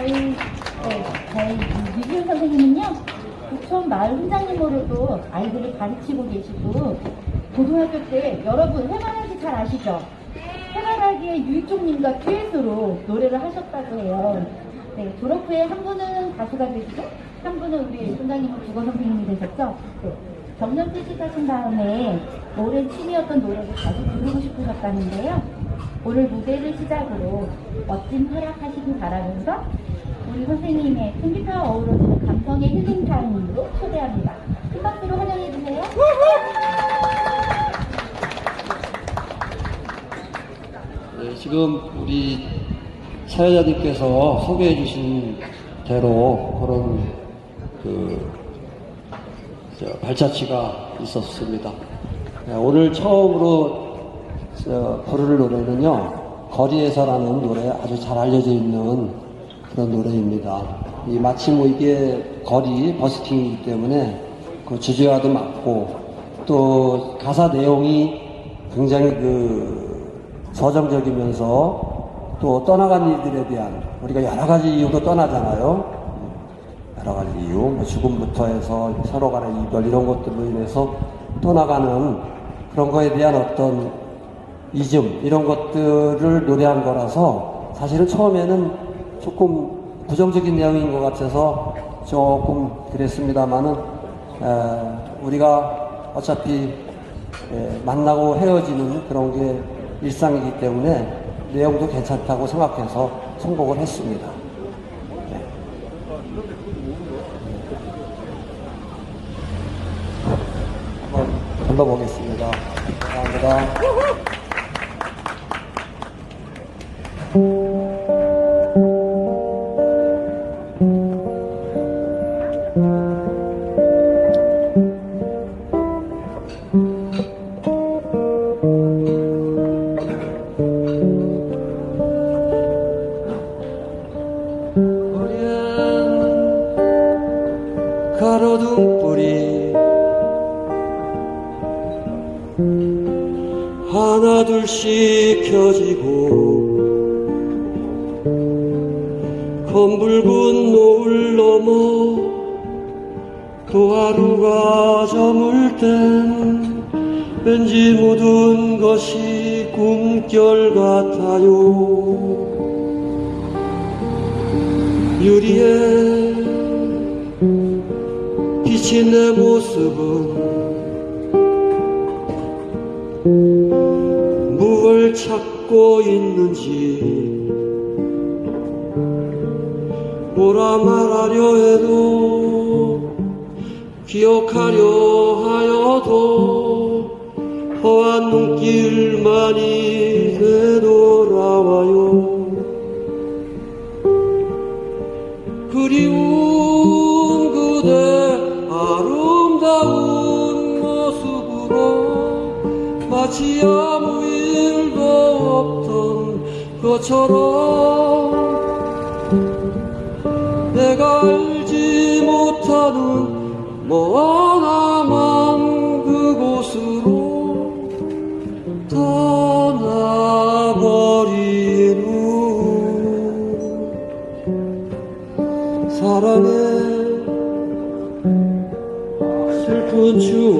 저희, 네, 저희 선생님은요, 부천 마을 훈장님으로도 아이들을 가르치고 계시고, 고등학교 때 여러분 해바라기 잘 아시죠? 해바라기의 유일종님과 듀엣으로 노래를 하셨다고 해요. 네, 졸업 후에 한 분은 가수가 되시고, 한 분은 우리 훈장님은 국어 선생님이 되셨죠? 네. 정년 퇴직하신 다음에 오랜 취미였던 노래를 다시 부르고 싶으셨다는데요. 오늘 무대를 시작으로 멋진 활약하시길 바라면서 우리 선생님의 컴퓨터와 어우러지는 감성의 힐링 타임으로 초대합니다. 큰 박수로 환영해 주세요. 네, 지금 우리 사회자님께서 소개해 주신 대로 그런 그 저, 발자취가 있었습니다. 네, 오늘 처음으로 저, 부를 노래는요, 거리에서라는 노래 아주 잘 알려져 있는 그런 노래입니다. 이 마침 뭐 이게 거리 버스킹이기 때문에 그 주제와도 맞고 또 가사 내용이 굉장히 그 서정적이면서 또 떠나간 일들에 대한 우리가 여러 가지 이유로 떠나잖아요. 여러 가지 이유, 뭐 죽음부터 해서 서로 간의 이별 이런 것들로 인해서 떠나가는 그런 거에 대한 어떤 이즘 이런 것들을 노래한 거라서 사실은 처음에는 조금 부정적인 내용인 것 같아서 조금 그랬습니다만은 우리가 어차피 에, 만나고 헤어지는 그런 게 일상이기 때문에 내용도 괜찮다고 생각해서 선곡을 했습니다. 네. 한번 불러보겠습니다. 감사합니다. 하나 둘씩 켜지고 검붉은 노을 넘어 또 하루가 저물 땐 왠지 모든 것이 꿈결 같아요. 유리에 비친 내 모습은 무얼 찾고 있는지 뭐라 말하려 해도 기억하려 하여도 허한 눈길만이 되돌아와요. 그리운 그대 마치 아무 일도 없던 것처럼 내가 알지 못하는 머나만 그곳으로 떠나버리는 사랑의 슬픈 추억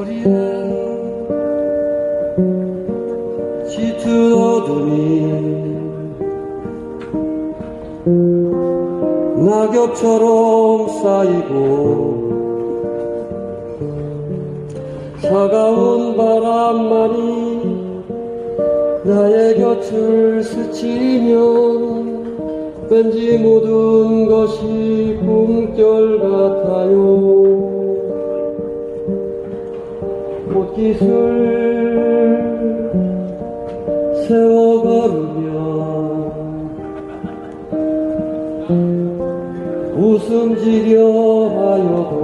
거리엔 짙은 어둠이 낙엽처럼 쌓이고 차가운 바람만이 나의 곁을 스치면 왠지 모든 꽃깃을 세워 걸으며 웃음 지려 하여도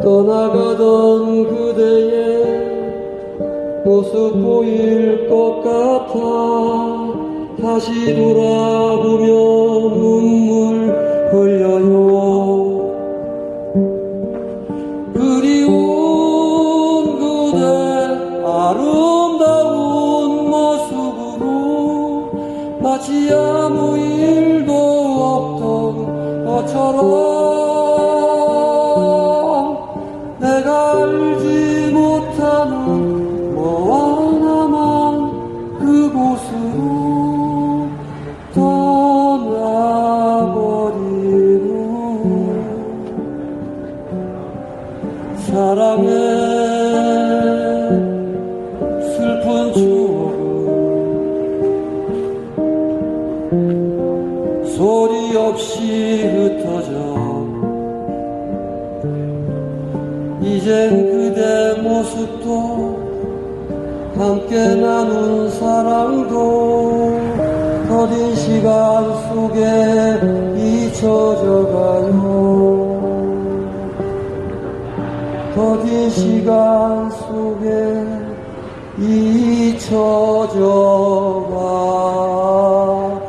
떠나가던 그대의 모습 보일 것 같아 다시 돌아보며 눈물 흘려요 마치 아무 일도 없던 것처럼 내가 알지 못하는 너와 나만 그곳으로 떠나버리는 사랑의 이젠 그대 모습도 함께 나눈 사랑도 더딘 시간 속에 잊혀져 가요. 더딘 시간 속에 잊혀져 가요